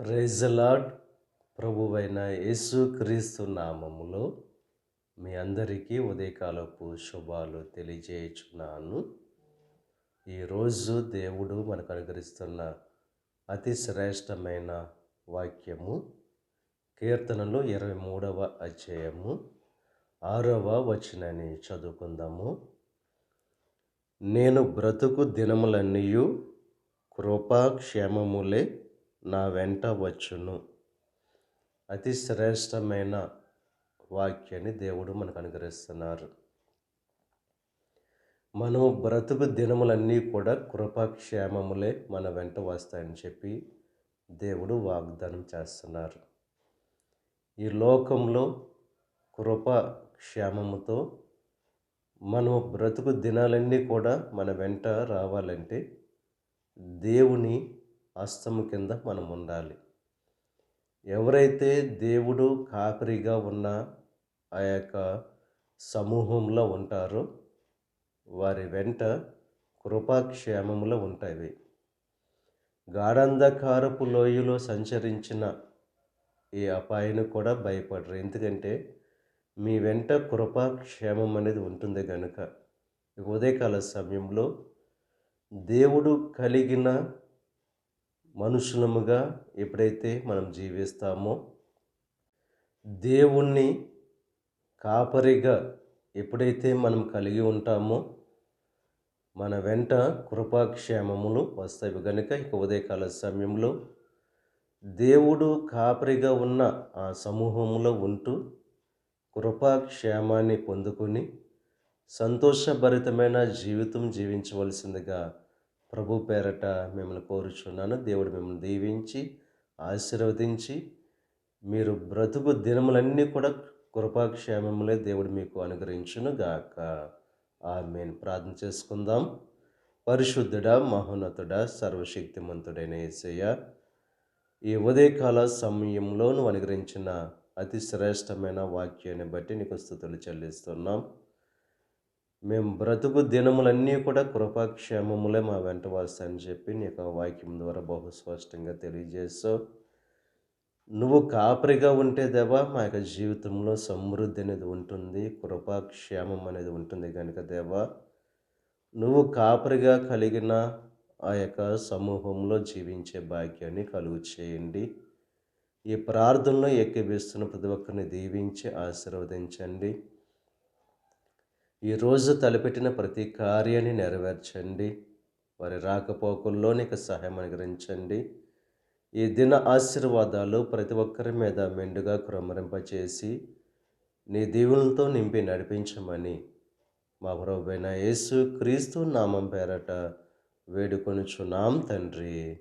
Praise ప్రభువైన యేసు క్రీస్తు నామములో మీ అందరికీ ఉదయకాలపు శుభాలు తెలియజేయుచున్నాను. ఈరోజు దేవుడు మనకు అనుగ్రహిస్తున్న అతి శ్రేష్టమైన వాక్యము కీర్తనలు ఇరవై మూడవ అధ్యాయము ఆరవ వచనని చదువుకుందాము. నేను బ్రతుకు దినములన్నీ కృపాక్షేమములే నా వెంట వచ్చును. అతి శ్రేష్టమైన వాక్యాన్ని దేవుడు మనకు అనుగ్రహిస్తున్నారు. మనం బ్రతుకు దినములన్నీ కూడా కృపాక్షేమములే మన వెంట వస్తాయని చెప్పి దేవుడు వాగ్దానం చేస్తున్నారు. ఈ లోకంలో కృప క్షేమముతో మనం బ్రతుకు దినాలన్నీ కూడా మన వెంట రావాలంటే దేవుని హస్తము కింద మనం ఉండాలి ఎవరైతే దేవుడు కాపరిగా ఉన్న ఆ యొక్క సమూహంలో ఉంటారో వారి వెంట కృపాక్షేమములు ఉంటాయి. గాఢంధకారపు లోయలో సంచరించిన ఈ అపాయాన్ని కూడా భయపడరు. ఎందుకంటే మీ వెంట కృపాక్షేమం అనేది ఉంటుంది కనుక ఉదయకాల సమయంలో దేవుడు కలిగిన మనుషులముగా ఎప్పుడైతే మనం జీవిస్తామో దేవుణ్ణి కాపరిగా ఎప్పుడైతే మనం కలిగి ఉంటామో మన వెంట కృపాక్షేమములు వస్తాయి. కనుక ఇక ఉదయకాల సమయంలో దేవుడు కాపరిగా ఉన్న ఆ సమూహంలో ఉంటూ కృపాక్షేమాన్ని పొందుకొని సంతోషభరితమైన జీవితం జీవించవలసిందిగా ప్రభు పేరట మిమ్మల్ని కోరుచున్నాను. దేవుడు మిమ్మల్ని దీవించి ఆశీర్వదించి మీరు బ్రతుకు దినములన్నీ కూడా కృపాక్షేమములే దేవుడు మీకు అనుగ్రహించును గాక ఆమెను. ప్రార్థన చేసుకుందాం. పరిశుద్ధుడా మహోన్నతుడా సర్వశక్తిమంతుడైన ఏసయ్య ఈ ఉదయకాల సమయంలో నువ్వు అనుగ్రహించిన అతి శ్రేష్టమైన వాక్యాన్ని బట్టి నీకు స్థుతులు చెల్లిస్తున్నాం. మేము బ్రతుకు దినములన్నీ కూడా కృపాక్షేమములే మా వెంట వస్తాయని చెప్పి నీ యొక్క వాక్యం ద్వారా బహు స్పష్టంగా తెలియజేస్తావు నువ్వు కాపరిగా ఉంటే దేవా మా యొక్క జీవితంలో సమృద్ధి అనేది ఉంటుంది కృపాక్షేమం అనేది ఉంటుంది కనుక దేవా నువ్వు కాపరిగా కలిగిన ఆ యొక్క సమూహంలో జీవించే భాగ్యాన్ని కలుగు చేయండి. ఈ ప్రార్థనలో ఎక్కిపిస్తున్న ప్రతి ఒక్కరిని దీవించి ఆశీర్వదించండి. ఈరోజు తలపెట్టిన ప్రతి కార్యాన్ని నెరవేర్చండి. వారి రాకపోకల్లో నీకు సహాయం అనుగ్రహించండి. ఈ దిన ఆశీర్వాదాలు ప్రతి ఒక్కరి మీద మెండుగా క్రమరింపచేసి నీ దీవులతో నింపి నడిపించమని మా ప్రభువైన యేసు క్రీస్తు నామం పేరట వేడుకొనుచున్నాం తండ్రి.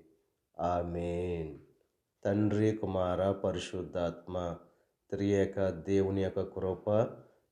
ఆమెన్. తండ్రి కుమార పరిశుద్ధాత్మ త్రియేక దేవుని యొక్క కృప